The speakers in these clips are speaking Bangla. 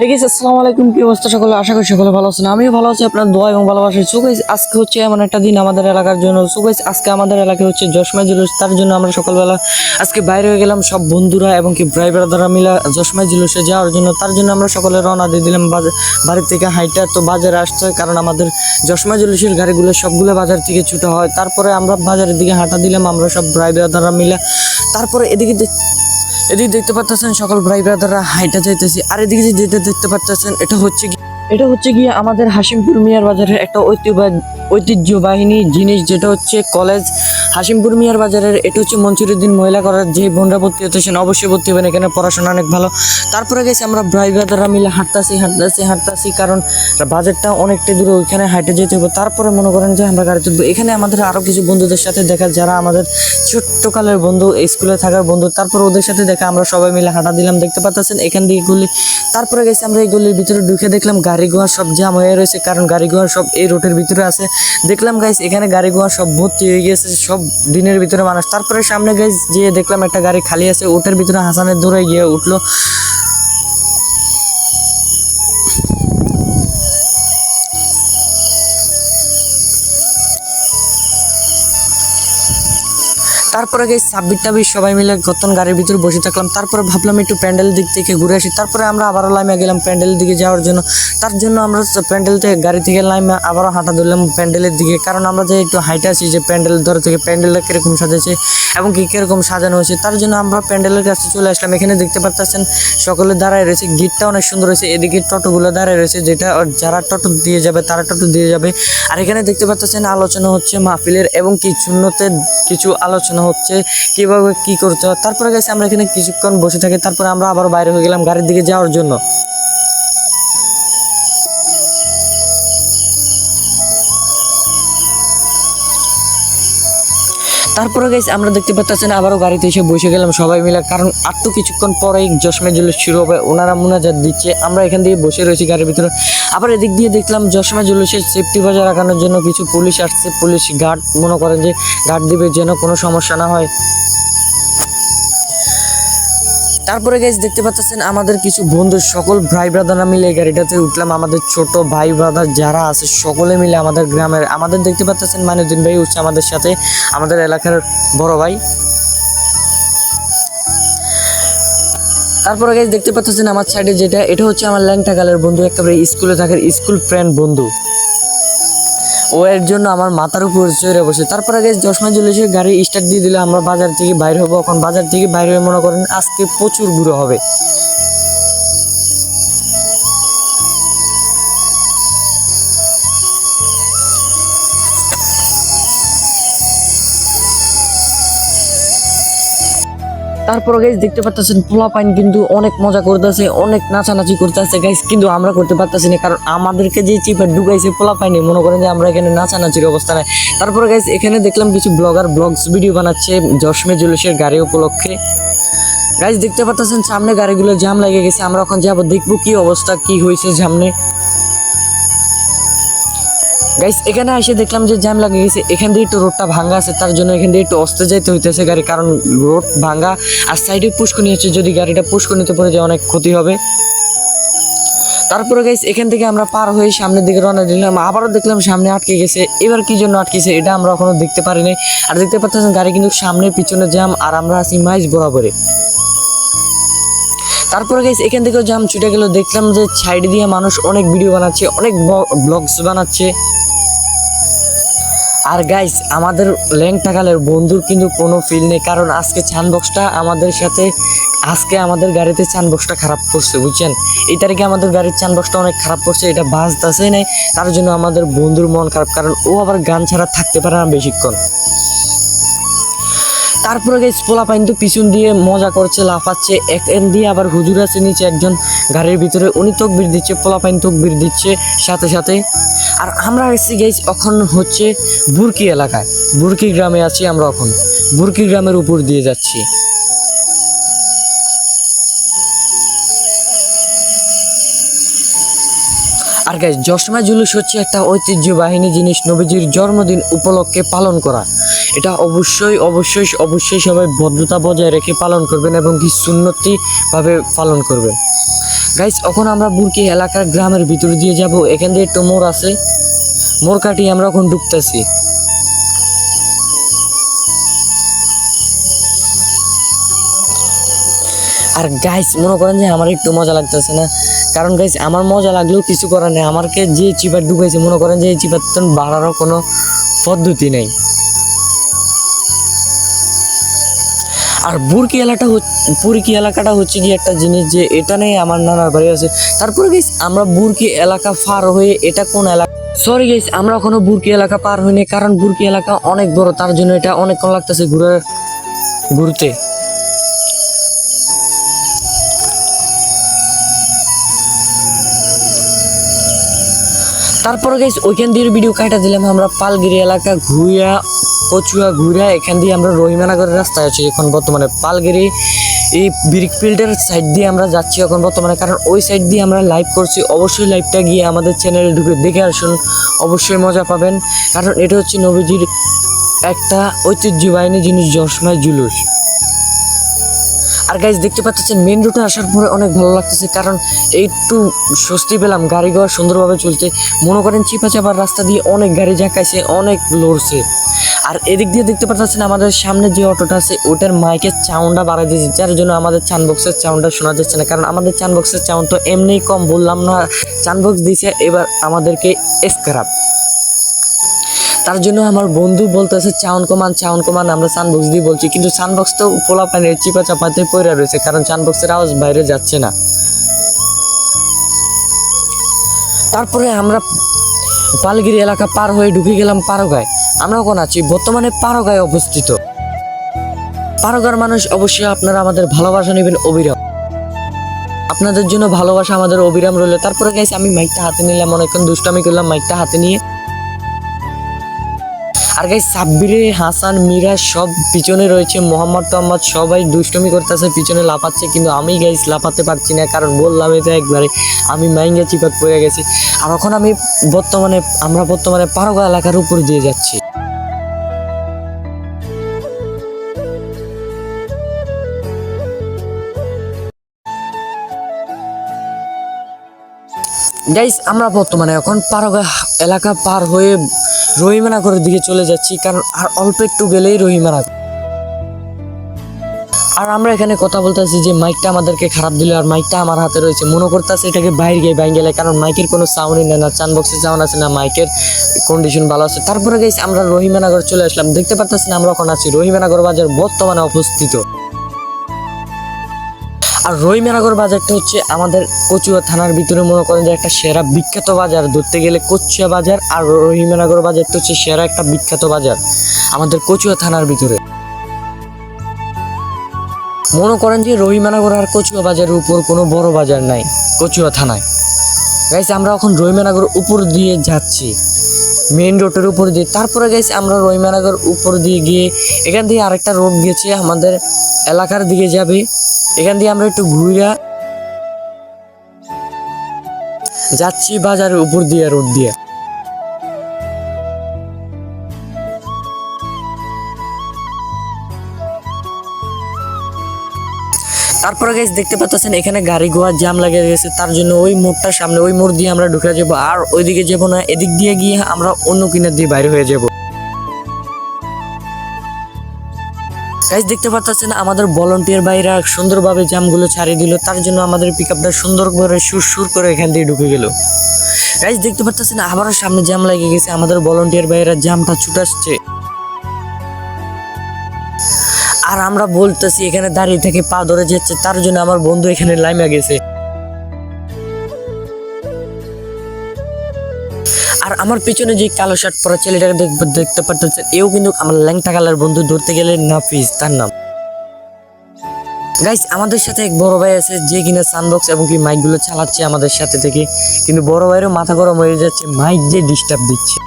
ঠিক আছে আলাইকুম কি অবস্থা সকলে? আশা করি সকলে ভালো আছেন। আমিও ভালো আছি, আপনার দোয়া এবং ভালোবাসা সো গাইস আজকে হচ্ছে এমন একটা দিন আমাদের এলাকার জন্য। সো গাইস আজকে আমাদের এলাকায় হচ্ছে জশমা জুলুস। তার জন্য আমরা সকালবেলা আজকে বাইরে হয়ে গেলাম সব বন্ধুরা এবং কি ভাই ব্রাদাররা মিলে জশমা জুলুসে যাওয়ার জন্য। তার জন্য আমরা সকলে রওনা দিয়ে দিলাম বাড়ি থেকে হাইটা। তো বাজারে আসতে হয় কারণ আমাদের জশমা জুলুসের গাড়িগুলো সবগুলো বাজার থেকে ছুটা হয়। তারপরে আমরা বাজারের দিকে হাঁটা দিলাম, আমরা সব ভাই ব্রাদাররা মিলে। তারপরে এদিকে এদিকে দেখতে পাচ্ছেন সকল ভাই ব্রাদাররা হাইটা যাইতেছি, আর এদিকে যে যেটা দেখতে পাচ্ছেন এটা হচ্ছে এটা হচ্ছে গিয়ে আমাদের হাসিমপুর মিয়ার বাজারের একটা ঐতিহ্য- ঐতিহ্যবাহিনী জিনিস, যেটা হচ্ছে কলেজ হাসিমপুর মিয়ার বাজারের, এটা হচ্ছে মঞ্চুরুদ্দিন মহিলা করার যে বোনরা ভর্তি হতেছেন অবশ্যই ভর্তি হবেন, এখানে পড়াশোনা অনেক ভালো। তারপরে গেছি আমরা ভাই ব্রাদাররা মিলে হাঁটতাছি হাঁটতাছি হাঁটতাছি, কারণ বাজারটা অনেকটা দূরে, ওইখানে হাঁটে যেতে হবে। তারপরে মনে করেন যে আমরা গাড়ি তুলবো। এখানে আমাদের আরও কিছু বন্ধুদের সাথে দেখা, যারা আমাদের ছোট্টকালের বন্ধু স্কুলে থাকার বন্ধু, তারপর ওদের সাথে দেখা, আমরা সবাই মিলে হাঁটা দিলাম, দেখতে পাচ্ছেন এখান দিয়ে গলি তারপরে গেছি আমরা এই গলির ভিতরে ঢুকে দেখলাম গাড়ি ঘোড়া সব জাম হয়ে রয়েছে, কারণ গাড়ি ঘোড়া সব এই রোডের ভিতরে আছে। দেখলাম গাইস এখানে গাড়ি ঘোড়া সব ভর্তি হয়ে গেছে সব দিনের ভিতরে মানুষ। তারপরে সামনে গেছে যে দেখলাম একটা গাড়ি খালি আছে, ওটার ভিতরে হাসানের দূরে গিয়ে উঠল। তারপরে গেছি ছাব্বিশ টাবিশ সবাই মিলে গতন গাড়ির ভিতরে বসে থাকলাম। তারপরে ভাবলাম একটু প্যান্ডেল দিক থেকে ঘুরে আসি। তারপরে আমরা আবারও লাইমে গেলাম প্যান্ডেলের দিকে যাওয়ার জন্য। তার জন্য আমরা প্যান্ডেল থেকে গাড়ি থেকে লাইমে আবারও হাঁটা ধরলাম প্যান্ডেলের দিকে। কারণ আমরা যে একটু হাইটে আছি, যে প্যান্ডেল ধরে থেকে প্যান্ডেলটা কীরকম সাজেছে এবং কী কীরকম সাজানো হয়েছে, তার জন্য আমরা প্যান্ডেলের কাছে চলে আসলাম। এখানে দেখতে পাচ্ছেন সকলে দাঁড়ায় রয়েছে। গিটটা অনেক সুন্দর হয়েছে। এদিকে টোটোগুলো দাঁড়ায় রয়েছে, যেটা যারা টোটো দিয়ে যাবে তারা টোটো দিয়ে যাবে। আর এখানে দেখতে পাচ্ছেন আলোচনা হচ্ছে মাহফিলের এবং কি শূন্যতে কিছু আলোচনা হচ্ছে কীভাবে কি করতে হয়। তারপরে গেছে আমরা এখানে কিছুক্ষণ বসে থাকি, তারপরে আমরা আবার বাইরে হয়ে গেলাম গাড়ির দিকে যাওয়ার জন্য। তারপরে গেছি আমরা দেখতে পাচ্ছেন আবারও গাড়িতে এসে বসে গেলাম সবাই মিলে, কারণ আর তো কিছুক্ষণ পরেই জশমে জুলুস শুরু হবে, ওনারা মোনাজাত দিচ্ছে, আমরা এখান দিয়ে বসে রয়েছি গাড়ির ভিতরে। আবার এদিক দিয়ে দেখলাম জশমে জুলুসের সেফটি বজায় রাখানোর জন্য কিছু পুলিশ আসছে, পুলিশ গার্ড মনে করেন যে গার্ড দিবে যেন কোনো সমস্যা না হয়। তারপরে গাইজ দেখতে পাচ্ছেন আমাদের কিছু বন্ধু, সকল ভাই ব্রাদাররা মিলে গাড়িটাতে উঠলাম। আমাদের ছোট ভাই ব্রাদার যারা আছে, সকলে মিলে আমাদের গ্রামের আমাদের দেখতে পাচ্ছেন মাইনুদ্দিন ভাই উঠছে আমাদের সাথে, আমাদের এলাকার বড় ভাই। তারপরে গাইজ দেখতে পাচ্ছেন আমার সাইডে যেটা, এটা হচ্ছে আমার ল্যাংটা গালের বন্ধু, একেবারে স্কুলে থাকার স্কুল ফ্রেন্ড বন্ধু। ও এর জন্য আমার মাথার উপর চড়ে বসে। তারপরে গেছে দশমা এসে গাড়ি স্টার্ট দিয়ে দিলে, আমরা বাজার থেকে বাইর হব। এখন বাজার থেকে বাইরে হয়ে মনে করেন আজকে প্রচুর ঘুরে হবে। তারপরে গাইজ দেখতে পাচ্ছেন পোলা পাইন কিন্তু অনেক মজা করতেছে, অনেক নাচানাচি করতেছে গাইজ কিন্তু আমরা করতে পারতেছি না। কারণ আমাদেরকে যে চিপে ঢুকাইছে পোলা পাইনি মনে করেন যে আমরা এখানে নাচানাচির অবস্থা নাই। তারপরে গাইজ এখানে দেখলাম কিছু ব্লগার ব্লগস ভিডিও বানাচ্ছে জশমে জুলুসের গাড়ি উপলক্ষে। গাইজ দেখতে পাচ্ছেন সামনে গাড়িগুলো জাম লেগে গেছে, আমরা এখন যাব, দেখব কি অবস্থা, কি হয়েছে সামনে। গাইস এখানে এসে দেখলাম যে জ্যাম লাগে গেছে। এখান দিয়ে একটু রোডটা ভাঙ্গা আছে, তার জন্য এখান দিয়ে একটু অস্তে যাইতে হইতেছে গাড়ি, কারণ রোড ভাঙ্গা। আর সাইডে পুষ্কনি হচ্ছে যদি গাড়িটা পুষ্কনিতে পড়ে যায় অনেক ক্ষতি হবে। তারপরে গাইস এখান থেকে আমরা পার হয়ে সামনের দিকে রওনা দিলাম। আবারও দেখলাম সামনে আটকে গেছে। এবার কি জন্য আটকেছে এটা আমরা এখনও দেখতে পারি নাই। আর দেখতে পাচ্ছেন, গাড়ি কিন্তু সামনে পিছনে জ্যাম আর আমরা আছি মাইজ বরাবরে। তারপরে গাইস এখান থেকেও জাম ছুটে গেল। দেখলাম যে সাইড দিয়ে মানুষ অনেক ভিডিও বানাচ্ছে, অনেক ব্লগস বানাচ্ছে। আর গাইস আমাদের ল্যাংটাকালের বন্ধুর কিন্তু কোনো ফিল নেই, কারণ আজকে চানবক্সটা আমাদের সাথে, আজকে আমাদের গাড়িতে চানবক্সটা খারাপ করছে, বুঝছেন? এই তারিখে আমাদের গাড়ির চানবক্সটা অনেক খারাপ করছে, এটা বাজতেছে নাই, তার জন্য আমাদের বন্ধুর মন খারাপ, কারণ ও আবার গান ছাড়া থাকতে পারে না বেশিক্ষণ। তারপরে গাইস পোলা পাইন তো পিছন দিয়ে মজা করছে, লাফাচ্ছে, এক এন দিয়ে আবার হুজুর আছে নিচে একজন গাড়ির ভিতরে, উনি তকবির দিচ্ছে পোলা পাইন তকবির দিচ্ছে, সাথে সাথে আর আমরা এসেছি গাইস এখন হচ্ছে বুরকি এলাকায়। বুরকি গ্রামে আছি আমরা এখন। বুরকি গ্রামের উপর দিয়ে যাচ্ছি। আর গাইজ জশমা জুলুস হচ্ছে একটা ঐতিহ্যবাহিনী জিনিস নবীজির জন্মদিন উপলক্ষে পালন করা। এটা অবশ্যই অবশ্যই অবশ্যই সবাই ভদ্রতা বজায় রেখে পালন করবেন এবং কি সুন্নতি ভাবে পালন করবেন। গাইস এখন আমরা বুরকি এলাকার গ্রামের ভিতর দিয়ে যাব। এখান দিয়ে একটু মোড় আছে। মোড় কাটিয়ে আমরা এখন ঢুকতেছি। আর গাইস মনে করেন যে আমার একটু মজা লাগতেছে না। কারণ গাইস আমার মজা লাগলেও কিছু করার নেই। আমাকে যে চিপার ঢুকাইছে, মনে করেন যে এই চিপার বাড়ারও কোনো পদ্ধতি নেই। আর বুরকি এলাকাটা বুরকি এলাকাটা হচ্ছে কি একটা জিনিস যে এটা নেই আমার নানার বাড়ি আছে। তারপরে গেছ আমরা বুরকি এলাকা পার হয়ে এটা কোন এলাকা সরি গেছ আমরা এখনও বুরকি এলাকা পার হইনি, কারণ বুরকি এলাকা অনেক বড়, তার জন্য এটা অনেকক্ষণ লাগতেছে ঘুরে, ঘুরতে। তারপরে গেছ ওইখান দিয়ে ভিডিও কাটা দিলাম আমরা, পালগিরি এলাকা ঘুরিয়া কচুয়া ঘুরিয়া এখান দিয়ে আমরা রহিমানগরের রাস্তায় আছি। এখন বর্তমানে পালগিরি, এই ব্রিক ফিল্ডের সাইড দিয়ে আমরা যাচ্ছি এখন বর্তমানে। কারণ ওই সাইড দিয়ে আমরা লাইভ করছি। অবশ্যই লাইভটা গিয়ে আমাদের চ্যানেলে ঢুকে দেখে আসুন। অবশ্যই মজা পাবেন। কারণ এটা হচ্ছে নবীজির একটা ঐতিহ্যবাহিনী জিনিস জসময় জুলুস। আর গাইজ দেখতে পাচ্ছেন মেন রোডে আসার পরে অনেক ভালো লাগতেছে। কারণ একটু স্বস্তি পেলাম। গাড়ি ঘোড়া সুন্দরভাবে চলতে মনে করেন চিপা চাপার রাস্তা দিয়ে অনেক গাড়ি ঝাঁকাইছে, অনেক লড়ছে। আর এদিক দিয়ে দেখতে পাচ্ছেন আমাদের সামনে যে অটোটা আছে, ওটার মাইকের সাউন্ডটা বাড়াই দিয়েছে, যার জন্য আমাদের চান বক্সের সাউন্ডটা শোনা যাচ্ছে না। কারণ আমাদের চান বক্সের সাউন্ড তো এমনিই কম, বললাম না চান বক্স দিয়েছে এবার আমাদেরকে স্ক্রাপ তার জন্য আমার বন্ধু বলতেছে চাউন কমান চাউন কমান আমরা সানবক্স দিয়ে বলছি। কিন্তু সানবক্স তো পোলা পানির চিপা চাপাতে পড়ে রয়েছে, কারণ সানবক্সের আওয়াজ বাইরে যাচ্ছে না। তারপরে আমরা পালগিরি এলাকা পার হয়ে ঢুকে গেলাম পারগায়। আমরা এখন আছি, বর্তমানে পারগায় অবস্থিত। পারগার মানুষ অবশ্যই আপনারা আমাদের ভালোবাসা নেবেন, অবিরাম। আপনাদের জন্য ভালোবাসা আমাদের অবিরাম রইল। তারপরে গাইছে আমি মাইকটা হাতে নিলাম, অনেকক্ষণ দুষ্টামি করলাম মাইকটা হাতে নিয়ে। আর গাই সাব্বিরে, হাসান মিরাজ সব পিছনে রয়েছে, মোহাম্মদ তোহাম্মদ সবাই দুষ্টমি করতেছে, পিছনে লাফাচ্ছে, কিন্তু আমি গাইস লাফাতে পারছি না, কারণ বললাম তো একবারে, আমি মাইঙ্গা চিপাত পড়ে গেছি। আর এখন আমি বর্তমানে, আমরা বর্তমানে পারগা এলাকার উপর দিয়ে যাচ্ছি। গাইস আমরা বর্তমানে এখন পারগা এলাকা পার হয়ে রহিমানগরের দিকে চলে যাচ্ছি, কারণ আর অল্প একটু গেলেই রহিমানগর আর আমরা এখানে কথা বলতেছি যে মাইকটা আমাদেরকে খারাপ দিল আর মাইকটা আমার হাতে রয়েছে। মনে করতেছে এটাকে বাইরে গিয়ে বাইরে গেলে, কারণ মাইকের কোনো সাউন্ডই নেই না, চান বক্সের সাউন্ড আছে না, মাইকের কন্ডিশন ভালো আছে। তারপরে গেছি আমরা রহিমানগর চলে আসলাম। দেখতে পারতেছি না, আমরা এখন আছি রহিমানগর বাজার বর্তমানে অবস্থিত। আর রহিমানগর বাজারটা হচ্ছে আমাদের কচুয়া থানার ভিতরে মনে করেন যে একটা সেরা বিখ্যাত বাজার। ধরতে গেলে কচুয়া বাজার আর রহিমানগর বাজারটা হচ্ছে সেরা একটা বিখ্যাত বাজার আমাদের কচুয়া থানার ভিতরে। মনে করেন যে রহিমানগর আর কচুয়া বাজারের উপর কোনো বড় বাজার নাই কচুয়া থানায়। গাইস আমরা এখন রহিমানগর উপর দিয়ে যাচ্ছি। মেইন রোডের উপর দিয়ে। তারপরে গেছি আমরা রহিমানগর উপর দিয়ে গিয়ে এখান দিয়ে আরেকটা রোড গেছে আমাদের এলাকার দিকে যাবে। এখান দিয়ে আমরা একটু ঘুরা যাচ্ছি বাজারের উপর দিয়ে, রোড দিয়ে। তারপরে গাইজ দেখতে পাচ্ছেন, এখানে গাড়ি ঘোড়া জ্যাম লাগে গেছে তার জন্য ওই মোড়টার সামনে, ওই মোড় দিয়ে আমরা ঢুকে যাব। আর ওইদিকে যাব না, এদিক দিয়ে গিয়ে আমরা অন্য কিনার দিয়ে বাইরে হয়ে যাব। গাইজ দেখতে পাচ্ছেন আমাদের ভলন্টিয়ার ভাইরা সুন্দরভাবে জামগুলো ছাড়িয়ে দিল। তার জন্য আমাদের পিক আপটা সুন্দর করে সুর সুর করে এখান দিয়ে ঢুকে গেল। গাইজ দেখতে পাচ্ছেন আবারও সামনে জাম লেগে গেছে। আমাদের ভলন্টিয়ার ভাইরা জ্যামটা ছুটাচ্ছে আর আমরা বলতেছি, এখানে দাঁড়িয়ে থেকে পা ধরে যাচ্ছে। তার জন্য আমার বন্ধু এখানে লাইমা গেছে। আমার পিছনে যে কালো শার্ট পরা ছেলেটাকে দেখতে পাচ্ছেন এও কিন্তু আমার ল্যাংটা কালার বন্ধু ধরতে গেলে নাফিস, তার নাম। গাইস আমাদের সাথে এক বড় ভাই আছে যে কিনা সানবক্স এবং কি মাইকগুলো চালাচ্ছে আমাদের সাথে থেকে, কিন্তু বড় ভাইয়েরও মাথা গরম হয়ে যাচ্ছে মাইক যে ডিস্টার্ব দিচ্ছে।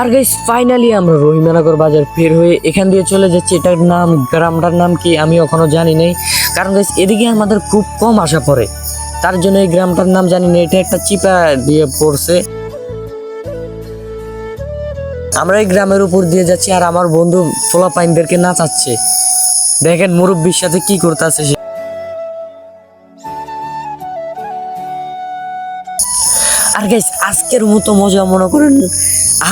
আর গাইস ফাইনালি আমরা রহিমানগর বাজার ফের হয়ে এখান দিয়ে চলে যাচ্ছি। এটার নাম, গ্রামটার নাম কি আমি এখনও জানি নাই। কারণ গাইস এদিকে আমাদের খুব কম আসা পড়ে। তার জন্য এই গ্রামটার নাম জানি না, এটা একটা চিপা দিয়ে পড়ছে। আমরা এই গ্রামের উপর দিয়ে যাচ্ছি আর আমার বন্ধু ফোলা পাইনদেরকে নাচাচ্ছে। দেখেন মুরব্বীর সাথে কি করতেছে সে। আর গাইস আজকের মতো মজা মনে করেন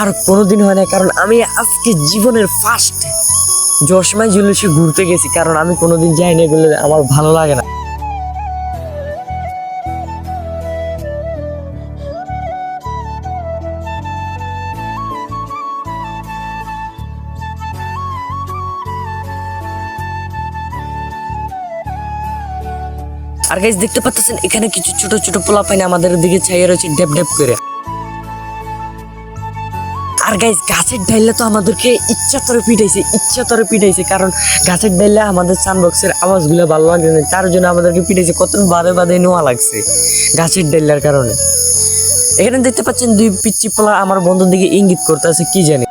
আর কোনোদিন হয় না, কারণ আমি আজকে জীবনের ফার্স্ট জশমাই জুলুসে ঘুরতে গেছি, কারণ আমি কোনোদিন যাই না আমার ভালো লাগে না। আর গাইস দেখতে পাচ্ছেন, এখানে কিছু ছোট ছোট পোলা পাইনে আমাদের দিকে চাইয়ে রয়েছে ডেপ ডেপ করে। আর গাইজ গাছের ডাইলে তো আমাদেরকে ইচ্ছা তরে পিটাইছে, ইচ্ছা তরে পিটাইছে। কারণ গাছের ডাইলে আমাদের সানবক্সের আওয়াজগুলো ভালো লাগে না, তার জন্য আমাদেরকে পিটাইছে। কত বাদে বাদে নোয়া লাগছে গাছের ডাইলার কারণে। এখানে দেখতে পাচ্ছেন দুই পিচ্ছি পোলা আমার বন্ধুর দিকে ইঙ্গিত করতে আছে কি জানি।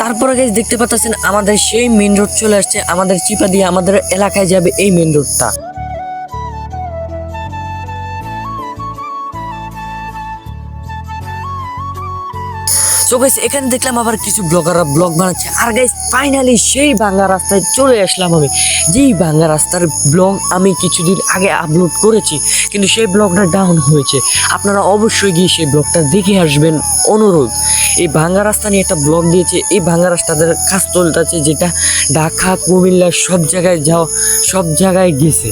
তারপরে গাইজ দেখতে পাচ্ছেন আমাদের সেই মেন রোড চলে আসছে, আমাদের চিপা দিয়ে আমাদের এলাকায় যাবে এই মেন রোডটা সো গাইস এখানে দেখলাম আবার কিছু ব্লগাররা ব্লগ বানাচ্ছে। আর গাইস ফাইনালি সেই ভাঙ্গা রাস্তায় চলে আসলাম আমি। যেই ভাঙ্গা রাস্তার ব্লগ আমি কিছুদিন আগে আপলোড করেছি, কিন্তু সেই ব্লগটা ডাউন হয়েছে। আপনারা অবশ্যই গিয়ে সেই ব্লগটা দেখে আসবেন অনুরোধ। এই ভাঙ্গা রাস্তা নিয়ে একটা ব্লগ দিয়েছে। এই ভাঙ্গা রাস্তাদের কাজ চলতেছে যেটা ঢাকা, কুমিল্লা সব জায়গায় যাও সব জায়গায় গেছে।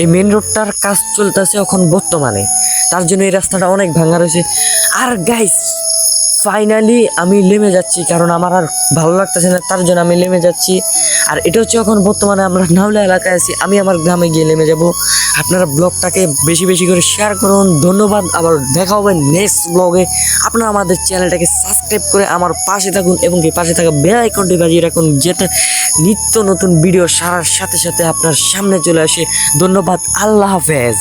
এই মেন রোডটার কাজ চলতেছে এখন বর্তমানে। তার জন্য এই রাস্তাটা অনেক ভাঙ্গা রয়েছে। আর গাইস ফাইনালি আমি নেমে যাচ্ছি, কারণ আমার আর ভালো লাগতেছে না, তার জন্য আমি নেমে যাচ্ছি। আর এটা হচ্ছে এখন বর্তমানে আমরা নাওলা এলাকায় আছি, আমি আমার গ্রামে গিয়ে নেমে যাব। আপনারা ব্লগটাকে বেশি বেশি করে শেয়ার করুন, ধন্যবাদ। আবার দেখা হবে নেক্সট ব্লগে আপনারা আমাদের চ্যানেলটাকে সাবস্ক্রাইব করে আমার পাশে থাকুন এবং কি পাশে থাকা বেল আইকনটি বাজিয়ে রাখুন যেটা নিত্য নতুন ভিডিও সারার সাথে সাথে আপনার সামনে চলে আসে। ধন্যবাদ, আল্লাহ হাফেজ।